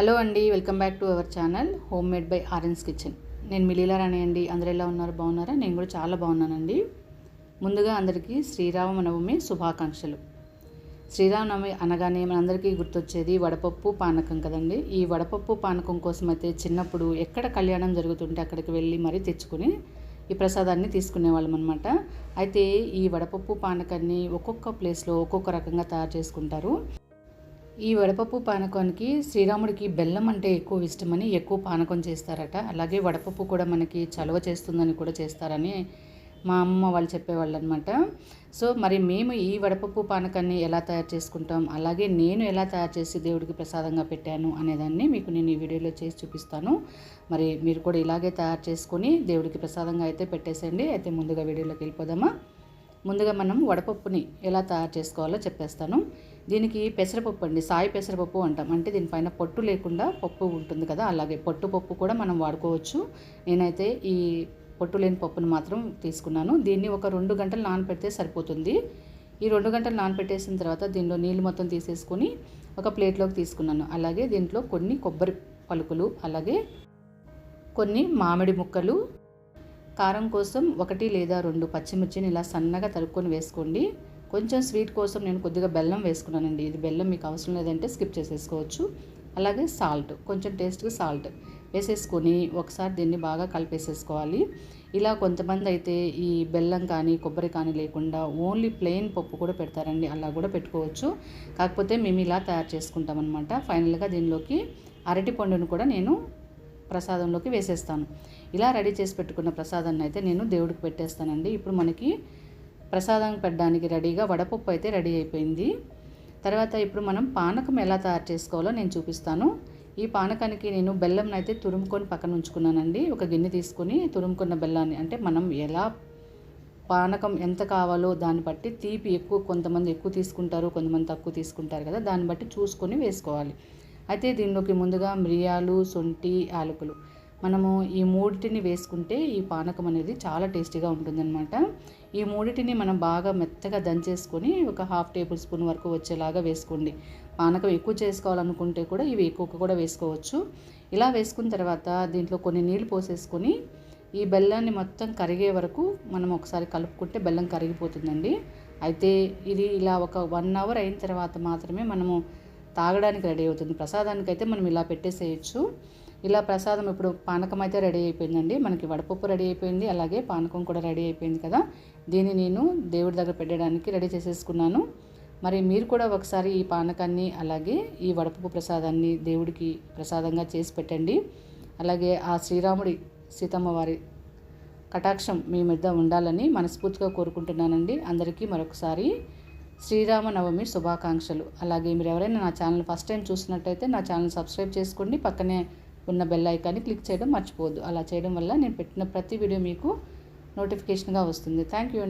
Hello అండి welcome back to our channel home made by orange kitchen. నేను మిలీలా రాణి అండి. అందరు ఎలా ఉన్నారు? బాగున్నారా? నేను కూడా చాలా బాగున్నానండి. ముందుగా అందరికీ శ్రీరామనవమి శుభాకాంక్షలు. శ్రీరామనవమి అనగానే మనందరికీ గుర్తొచ్చేది వడపప్పు పానకం కదండి. ఈ వడపప్పు పానకం కోసం అయితే చిన్నప్పుడు ఎక్కడ కళ్యాణం జరుగుతుంటే అక్కడికి వెళ్ళి మరీ తెచ్చుకొని ఈ ప్రసాదాన్ని తీసుకునేవాళ్ళం అనమాట అయితే ఈ వడపప్పు పానకాన్ని ఒక్కొక్క ప్లేస్లో ఒక్కొక్క రకంగా తయారు చేసుకుంటారు. ఈ వడపప్పు పానకానికి శ్రీరాముడికి బెల్లం అంటే ఎక్కువ ఇష్టమని ఎక్కువ పానకం చేస్తారట. అలాగే వడపప్పు కూడా మనకి చలవ చేస్తుందని కూడా చేస్తారని మా అమ్మ వాళ్ళు చెప్పేవాళ్ళు అనమాట సో మరి మేము ఈ వడపప్పు పానకాన్ని ఎలా తయారు చేసుకుంటాం? అలాగే నేను ఎలా తయారు చేసి దేవుడికి ప్రసాదంగా పెట్టాను అనేదాన్ని మీకు నేను ఈ వీడియోలో చేసి చూపిస్తాను. మరి మీరు కూడా ఇలాగే తయారు చేసుకొని దేవుడికి ప్రసాదంగా అయితే పెట్టేసేయండి. అయితే ముందుగా వీడియోలోకి వెళ్ళిపోదామా? ముందుగా మనం వడపప్పుని ఎలా తయారు చేసుకోవాలో చెప్పేస్తాను. దీనికి పెసరపప్పు అండి సాయి పెసరపప్పు అంటాం. అంటే దీనిపైన పొట్టు లేకుండా పప్పు ఉంటుంది కదా అలాగే పొట్టు పప్పు కూడా మనం వాడుకోవచ్చు. నేనైతే ఈ పొట్టు లేని పప్పును మాత్రం తీసుకున్నాను. దీన్ని ఒక రెండు గంటలు నానపెడితే సరిపోతుంది. ఈ రెండు గంటలు నానపెట్టేసిన తర్వాత దీనిలో నీళ్ళు మొత్తం తీసేసుకొని ఒక ప్లేట్లోకి తీసుకున్నాను. అలాగే దీంట్లో కొన్ని కొబ్బరి పలుకులు అలాగే కొన్ని మామిడి ముక్కలు కారం కోసం ఒకటి లేదా రెండు పచ్చిమిర్చిని ఇలా సన్నగా తరుక్కొని వేసుకోండి. కొంచెం స్వీట్ కోసం నేను కొద్దిగా బెల్లం వేసుకున్నానండి. ఇది బెల్లం మీకు అవసరం లేదంటే స్కిప్ చేసేసుకోవచ్చు. అలాగే సాల్ట్ కొంచెం టేస్ట్గా సాల్ట్ వేసేసుకొని ఒకసారి దీన్ని బాగా కలిపేసేసుకోవాలి. ఇలా కొంతమంది అయితే ఈ బెల్లం కానీ కొబ్బరి కానీ లేకుండా ఓన్లీ ప్లెయిన్ పప్పు కూడా పెడతారండి. అలా కూడా పెట్టుకోవచ్చు. కాకపోతే మేము ఇలా తయారు చేసుకుంటాం అనమాట ఫైనల్గా దీనిలోకి అరటి పండును కూడా నేను ప్రసాదంలోకి వేసేస్తాను. ఇలా రెడీ చేసి పెట్టుకున్న ప్రసాదాన్ని అయితే నేను దేవుడికి పెట్టేస్తానండి. ఇప్పుడు మనకి ప్రసాదం పెట్టడానికి రెడీగా వడపప్పు అయితే రెడీ అయిపోయింది. తర్వాత ఇప్పుడు మనం పానకం ఎలా తయారు చేసుకోవాలో నేను చూపిస్తాను. ఈ పానకానికి నేను బెల్లం అయితే తురుముకొని పక్కన ఉంచుకున్నానండి. ఒక గిన్నె తీసుకొని తురుముకున్న బెల్లాన్ని అంటే మనం ఎలా పానకం ఎంత కావాలో దాన్ని బట్టి తీపి ఎక్కువ కొంతమంది ఎక్కువ తీసుకుంటారు కొంతమంది తక్కువ తీసుకుంటారు కదా దాన్ని బట్టి చూసుకొని వేసుకోవాలి. అయితే దీనిలోకి ముందుగా మిరియాలు సొంటి యాలకులు. మనము ఈ మూడిటిని వేసుకుంటే ఈ పానకం అనేది చాలా టేస్టీగా ఉంటుందన్నమాట. ఈ మూడిటిని మనం బాగా మెత్తగా దంచేసుకొని ఒక హాఫ్ టేబుల్ స్పూన్ వరకు వచ్చేలాగా వేసుకోండి. పానకం ఎక్కువ చేసుకోవాలనుకుంటే కూడా ఇవి ఎక్కువ కూడా వేసుకోవచ్చు. ఇలా వేసుకున్న తర్వాత దీంట్లో కొన్ని నీళ్ళు పోసేసుకొని ఈ బెల్లాన్ని మొత్తం కరిగే వరకు మనం ఒకసారి కలుపుకుంటే బెల్లం కరిగిపోతుందండి. అయితే ఇది ఇలా ఒక వన్ అవర్ అయిన తర్వాత మాత్రమే మనము తాగడానికి రెడీ అవుతుంది. ప్రసాదానికి అయితే మనం ఇలా పెట్టేసేయచ్చు. ఇలా ప్రసాదం ఇప్పుడు పానకం అయితే రెడీ అయిపోయిందండి. మనకి వడపప్పు రెడీ అయిపోయింది. అలాగే పానకం కూడా రెడీ అయిపోయింది కదా. దీన్ని నేను దేవుడి దగ్గర పెట్టడానికి రెడీ చేసేసుకున్నాను. మరి మీరు కూడా ఒకసారి ఈ పానకాన్ని అలాగే ఈ వడపప్పు ప్రసాదాన్ని దేవుడికి ప్రసాదంగా చేసి పెట్టండి. అలాగే ఆ శ్రీరాముడి సీతమ్మ వారి కటాక్షం మీ మీద ఉండాలని మనస్ఫూర్తిగా కోరుకుంటున్నానండి. అందరికీ మరొకసారి శ్రీరామ నవమి శుభాకాంక్షలు. అలాగే మీరు ఎవరైనా నా ఛానల్ ఫస్ట్ టైం చూసినట్టయితే నా ఛానల్ సబ్స్క్రైబ్ చేసుకోండి. పక్కనే ఉన్న బెల్ ఐకాన్ని క్లిక్ చేయడం మర్చిపోవద్దు. అలా చేయడం వల్ల నేను పెట్టిన ప్రతి వీడియో మీకు నోటిఫికేషన్గా వస్తుంది. Thank you